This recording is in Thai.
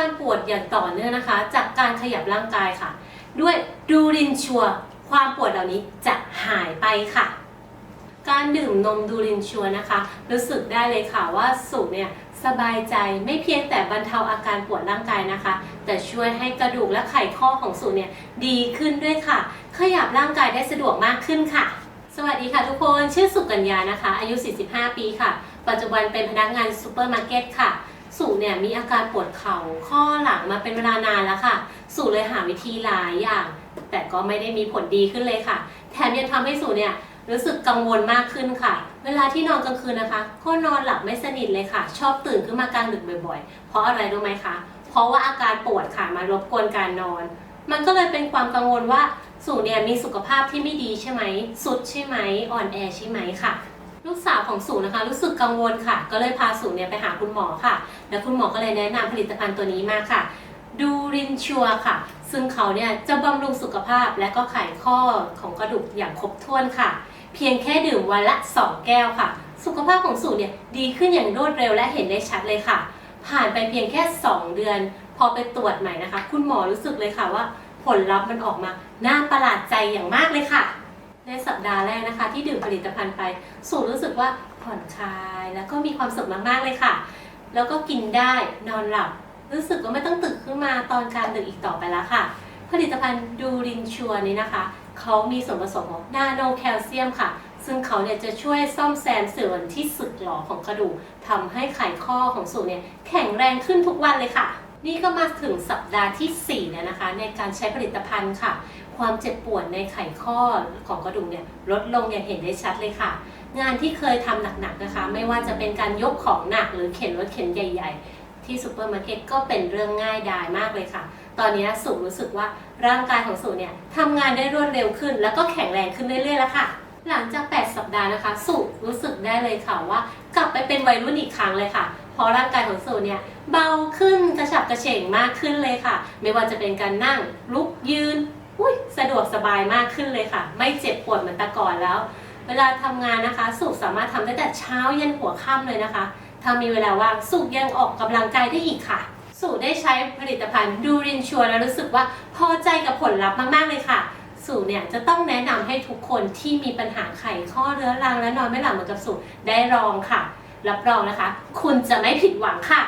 การปวดอย่างต่อเนื่องนะคะ จากการขยับร่างกายค่ะ ด้วยดูรินชัวความปวดเหล่านี้จะหายไปค่ะ การดื่มนมดูรินชัวนะคะ รู้สึกได้เลยค่ะว่าสูเนี่ยสบายใจไม่เพียงแต่บรรเทาอาการปวดร่างกายนะคะ แต่ช่วยให้กระดูกและไขข้อของสูเนี่ยดีขึ้นด้วยค่ะ ขยับร่างกายได้สะดวกมากขึ้นค่ะ สวัสดีค่ะทุกคนชื่อสุกัญญานะคะ อายุ 45 ปีค่ะ ปัจจุบันเป็นพนักงานซูเปอร์มาร์เก็ตค่ะ สุเนี่ยมีอาการปวดเข่าข้อหลังมาเป็นเวลานานแล้วค่ะสุเลยหาวิธีหลายอย่าง แต่ก็ไม่ได้มีผลดีขึ้นเลยค่ะ แถมยังทำให้สุเนี่ยรู้สึกกังวลมากขึ้นค่ะ เวลาที่นอนกลางคืนนะคะ ก็นอนหลับไม่สนิทเลยค่ะ ชอบตื่นขึ้นมากลางดึกบ่อยๆ เพราะอะไรรู้ไหมคะ เพราะว่าอาการปวดค่ะมารบกวนการนอน มันก็เลยเป็นความกังวลว่าสุเนี่ยมีสุขภาพที่ไม่ดีใช่ไหม สุดใช่ไหม อ่อนแอใช่ไหมค่ะ ลูกสาวของสูนะคะ รู้สึกกังวลค่ะ ก็เลยพาสูเนี่ยไปหาคุณหมอค่ะ แล้วคุณหมอก็เลยแนะนำผลิตภัณฑ์ตัวนี้มาค่ะดูรินชัวค่ะ ซึ่งเขาเนี่ยจะบำรุงสุขภาพและก็ไขข้อของกระดูกอย่างครบถ้วนค่ะ เพียงแค่ดื่มวันละ 2 แก้วค่ะ สุขภาพของสูเนี่ยดีขึ้นอย่างรวดเร็วและเห็นได้ชัดเลยค่ะ ผ่านไปเพียงแค่ 2 เดือน พอไปตรวจใหม่นะคะ คุณหมอรู้สึกเลยค่ะว่า ผลลัพธ์มันออกมา น่าประหลาดใจอย่างมากเลยค่ะ ในสัปดาห์แรกนะคะ ที่ดื่มผลิตภัณฑ์ไป สูรู้สึกว่าผ่อนคลาย แล้วก็มีความสุขมากๆเลยค่ะ แล้วก็กินได้นอนหลับ รู้สึกว่าไม่ต้องตื่นขึ้นมาตอนกลารดึกอีกต่อไปแล้วค่ะ ผลิตภัณฑ์ดูรินชัวนี้นะคะเขามีส่วนผสมของนาโนแคลเซียมค่ะ ซึ่งเขาเนี่ยจะช่วยซ่อมแซมส่วนที่สึกหรอของกระดูกทำให้ไขข้อของสูเนี่ยแข็งแรงขึ้นทุกวันเลยค่ะ นี่ก็มาถึงสัปดาห์ที่ 4 แล้วนะคะ ในการใช้ผลิตภัณฑ์ค่ะ ความเจ็บปวดในไขข้อของกระดูกเนี่ยลดลงอย่างเห็นได้ชัดเลยค่ะ งานที่เคยทำหนักๆนะคะ ไม่ว่าจะเป็นการยกของหนักหรือเข็นรถเข็นใหญ่ ๆ ที่ซูเปอร์มาร์เก็ตก็เป็นเรื่องง่ายดายมากเลยค่ะ ตอนนี้สุรู้สึกว่าร่างกายของสุเนี่ยทำงานได้รวดเร็วขึ้น แล้วก็แข็งแรงขึ้นเรื่อยๆแล้วค่ะหลังจาก 8 สัปดาห์นะคะ สุรู้สึกได้เลยค่ะว่า กลับไปเป็นวัยรุ่นอีกครั้งเลยค่ะ ราะร่างกายของสุเนี่ยเบาขึ้นกระฉับกระเฉงมากขึ้นเลยค่ะ ไม่ว่าจะเป็นการนั่งลุกยืนอุ้ยสะดวกสบายมากขึ้นเลยค่ะ ไม่เจ็บปวดเหมือนแต่ก่อนแล้ว เวลาทำงานนะคะสุสามารถทำได้แต่เช้ายันหัวค่ำเลยนะคะ ถ้ามีเวลาว่างสุยังออกกำลังกายได้อีกค่ะสุได้ใช้ผลิตภัณฑ์ดูรินชัวแล้วรู้สึกว่าพอใจกับผลลัพธ์มาก ๆ เลยค่ะสุเนี่ยจะต้องแนะนำให้ทุกคนที่มีปัญหาไขข้อเรื้อรังและนอนไม่หลับเหมือนกับสุได้ลองค่ะ รับรองนะคะ คุณจะไม่ผิดหวังค่ะ